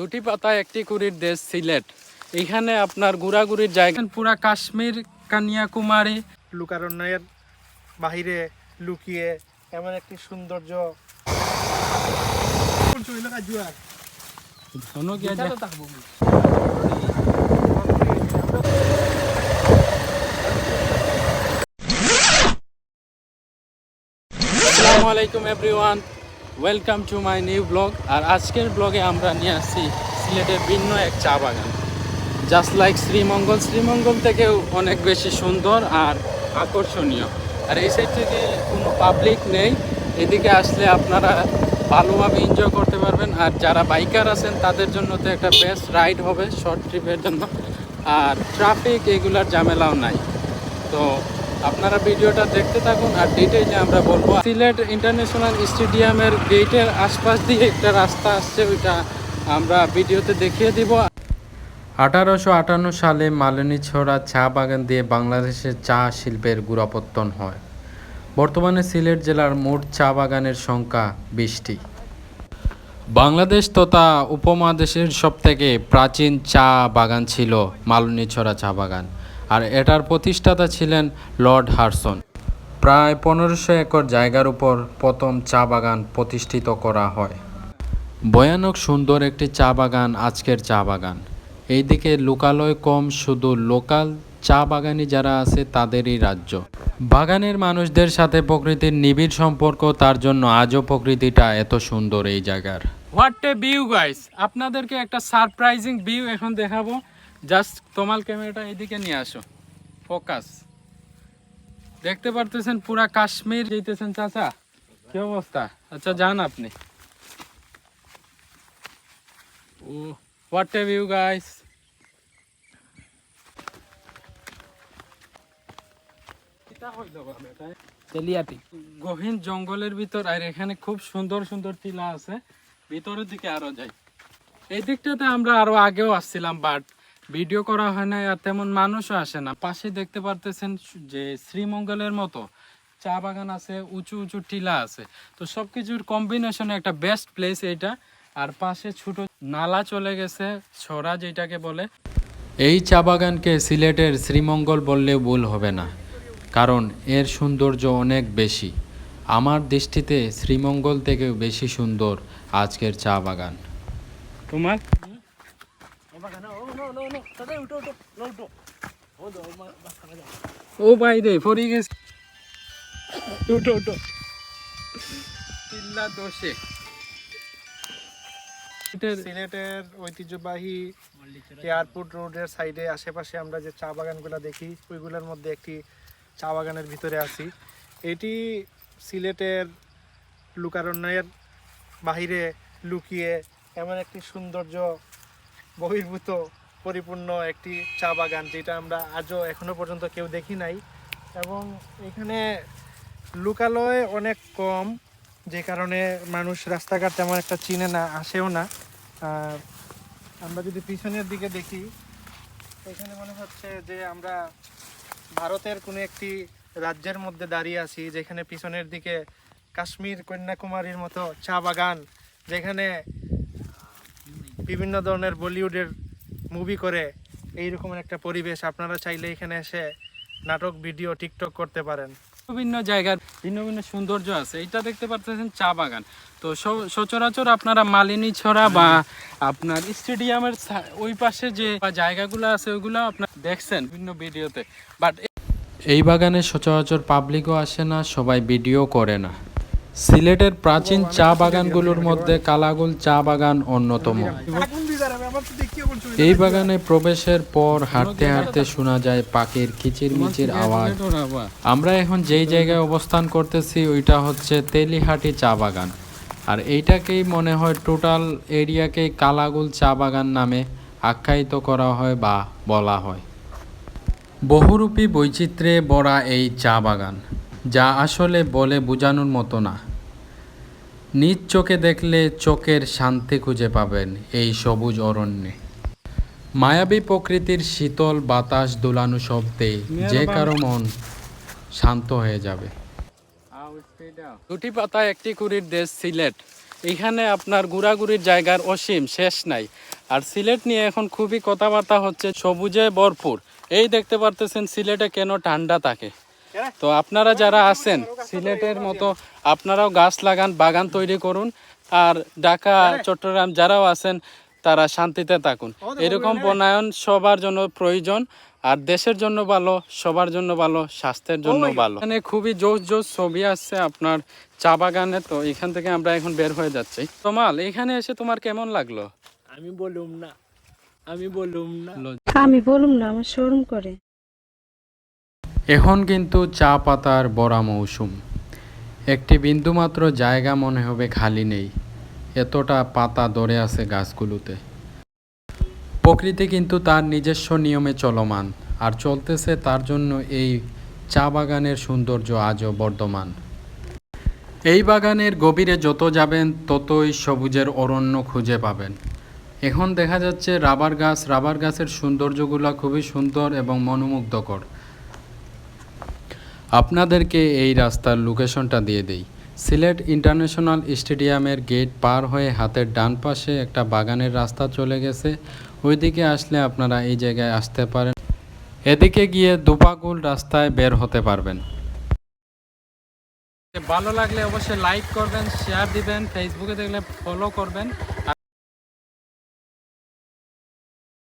দুটি পাতা একটি কুড়ির দেশ সিলেট। এখানে আপনার ঘোরাঘুরির জায়গা। পুরা কাশ্মীর কন্যাকুমারী। লুকারণ্যের বাহিরে লুকিয়ে এমন একটি সৌন্দর্য। আসসালামু আলাইকুম everyone. Welcome to my new blog আর আজকের ব্লগে আমরা নিয়ে আসছি সিলেটের ভিন্ন এক চা বাগান। জাস্ট লাইক শ্রীমঙ্গল শ্রীমঙ্গল থেকেও অনেক বেশি সুন্দর আর আকর্ষণীয়। আর এই সাইড থেকে কোনো পাবলিক নেই। এদিকে আসলে আপনারা ভালোভাবে এনজয় করতে পারবেন। আর যারা বাইকার আছেন, তাদের জন্য তো একটা বেস্ট রাইড হবে শর্ট ট্রিপের জন্য। আর ট্রাফিক এগুলার ঝামেলাও নাই। তো আপনারা ভিডিওটা দেখতে থাকুন আর ডিটেইলে আমরা বলব। সিলেট ইন্টারন্যাশনাল স্টেডিয়ামের গেটের আশপাশ দিয়ে একটা রাস্তা আসছে, ওইটা আমরা ভিডিওতে দেখিয়ে দিব। আঠারোশো আটান্ন সালে মালিনীছড়া চা বাগান দিয়ে বাংলাদেশের চা শিল্পের গুড়াপত্তন হয়। বর্তমানে সিলেট জেলার মোট চা বাগানের সংখ্যা বিশটি। বাংলাদেশ তথা উপমহাদেশের সবথেকে প্রাচীন চা বাগান ছিল মালনীছড়া চা বাগান। আর এটার প্রতিষ্ঠাতা ছিলেন লর্ড হারসন। প্রায় পনেরোশো একর জায়গার উপর প্রথম চা বাগান প্রতিষ্ঠিত করা হয়। ভয়ানক সুন্দর একটি চা বাগান, আজকের চা বাগান। এইদিকে লোকালয় কম, শুধু লোকাল চা বাগানি যারা আছে তাদেরই রাজ্য। বাগানের মানুষদের সাথে প্রকৃতির নিবিড় সম্পর্ক, তার জন্য আজও প্রকৃতিটা এত সুন্দর এই জায়গার। হোয়াট এ ভিউ গাইস আপনাদেরকে একটা সারপ্রাইজিং ভিউ এখন দেখাবো। জাস্ট তোমার ক্যামেরাটা এদিকে নিয়ে আসো। ফোকাস দেখতে পারতেছেন পুরা কাশ্মীর যেতেছেন চাচা? কি অবস্থা? আচ্ছা যান আপনি। ও হোয়াট এ ভিউ গাইস গহীন জঙ্গলের ভিতর আর এখানে খুব সুন্দর সুন্দর টিলা আছে। ভিতরের দিকে আরও যাই। এই দিকটাতে আমরা আরও আগেও আসছিলাম বাট ভিডিও করা হয় না, আর তেমন মানুষও আসে না। পাশে দেখতে পারতেছেন যে শ্রীমঙ্গলের মতো চা বাগান আছে, উঁচু উঁচু টিলা আছে। তো সব কিছুর কম্বিনেশনে একটা বেস্ট প্লেস এইটা। আর পাশে ছোট নালা চলে গেছে, ছড়া যেটাকে বলে। এই চা বাগানকে সিলেটের শ্রীমঙ্গল বললেও ভুল হবে না, কারণ এর সৌন্দর্য অনেক বেশি। আমার দৃষ্টিতে শ্রীমঙ্গল থেকেও বেশি সুন্দর আজকের চা বাগান। তোমার? ও ভাই রে ফরি গেছে উঠো উঠো। চিল্লা দোষে। সিলেটের ঐতিহ্যবাহী এয়ারপোর্ট রোডের সাইডে আশেপাশে আমরা যে চা বাগানগুলো দেখি ওইগুলোর মধ্যে একটি চা বাগানের ভিতরে আছি। এটি সিলেটের লুকারণ্যের বাহিরে লুকিয়ে এমন একটি সৌন্দর্য বহির্ভূত পরিপূর্ণ একটি চা বাগান, যেটা আমরা আজও এখনও পর্যন্ত কেউ দেখি নাই। এবং এখানে লোকালয় অনেক কম, যে কারণে মানুষ রাস্তাঘাট তেমন একটা চিনে না, আসেও না। আমরা যদি পিছনের দিকে দেখি, এখানে মনে হচ্ছে যে আমরা ভারতের কোনো একটি রাজ্যের মধ্যে দাঁড়িয়ে আছি, যেখানে পিছনের দিকে কাশ্মীর কন্যাকুমারীর মতো চা বাগান, যেখানে বিভিন্ন ধরনের বলিউডের মুভি করে এই এইরকম একটা পরিবেশ আপনারা চাইলে এখানে এসে নাটক ভিডিও টিকটক করতে পারেন। বিভিন্ন জায়গার ভিন্ন ভিন্ন সৌন্দর্য আছে। এটা দেখতে পাচ্ছেন চা বাগান। তো স- সচরাচর আপনারা মালিনী ছড়া বা আপনার স্টেডিয়ামের ওই পাশে যে জায়গাগুলো আছে ওইগুলো আপনার দেখছেন বিভিন্ন ভিডিওতে। বাট এই বাগানে সচরাচর পাবলিকও আসে না সবাই ভিডিও করে না। সিলেটের প্রাচীন চা বাগানগুলোর মধ্যে কালাগুল চা বাগান অন্যতম। এই বাগানে প্রবেশের পর হাঁটতে হাঁটতে শোনা যায় পাখির কিচির মিচির আওয়াজ। আমরা এখন যেই জায়গায় অবস্থান করতেছি ওইটা হচ্ছে তেলিহাটি চা বাগান। আর এইটাকেই মনে হয় টোটাল এরিয়াকেই কালাগুল চা বাগান নামে আখ্যায়িত করা হয় বা বলা হয়। বহুরূপী বৈচিত্র্যে ভরা এই চা বাগান যা আসলে বলে বোঝানোর মতো না। নিজ চোখে দেখলে চোখের শান্তি খুঁজে পাবেন এই সবুজ অরণ্যে। মায়াবী প্রকৃতির শীতল বাতাস দোলানো শব্দে যে কারও মন শান্ত হয়ে যাবে। দুটি পাতা একটি কুড়ির দেশ সিলেট। এখানে আপনার ঘোরাঘুরির জায়গার অসীম শেষ নাই। আর সিলেট নিয়ে এখন খুবই কথাবার্তা হচ্ছে সবুজে ভরপুর। এই দেখতে পারতেছেন সিলেটে কেন ঠান্ডা থাকে। তো আপনারা যারা আছেন সিলেটের মতো আপনারাও গাছ লাগান বাগান তৈরি করুন। আর ঢাকা চট্টগ্রাম যারাও আছেন তারা শান্তিতে থাকুন। এরকম বনায়ন সবার জন্য প্রয়োজন আর দেশের জন্য ভালো সবার জন্য ভালো স্বাস্থ্যের জন্য ভালো। এখানে খুবই জোস জোস ছবি আসছে আপনার চা বাগানে তো এখান থেকে আমরা এখন বের হয়ে যাচ্ছি। তোমাল এখানে এসে তোমার কেমন লাগল? আমি বলুম না আমি বলুম না। আমি বলুম না আমার শোরুম করে। এখন কিন্তু চা পাতার বড়া মৌসুম। একটি বিন্দুমাত্র জায়গা মনে হবে খালি নেই। এতটা পাতা ধরে আছে গাছগুলোতে। প্রকৃতি কিন্তু তার নিজস্ব নিয়মে চলমান, আর চলতেছে তার জন্য এই চা বাগানের সৌন্দর্য আজও বর্ধমান। এই বাগানের গভীরে যত যাবেন, ততই সবুজের অরণ্য খুঁজে পাবেন। এখন দেখা যাচ্ছে রাবার গাছ, রাবার গাছের সৌন্দর্যগুলো খুবই সুন্দর এবং মনোমুগ্ধকর। আপনাদেরকে এই রাস্তার লোকেশনটা দিয়ে দেই। সিলেট ইন্টারন্যাশনাল স্টেডিয়ামের গেট পার হয়ে হাতের ডান পাশে একটা বাগানের রাস্তা চলে গেছে। ওইদিকে আসলে আপনারা এই জায়গায় আসতে পারেন। এদিকে গিয়ে দুপাগুল রাস্তায় বের হতে পারবেন। ভালো লাগলে অবশ্যই লাইক করবেন শেয়ার দিবেন ফেসবুকে দেখলে ফলো করবেন।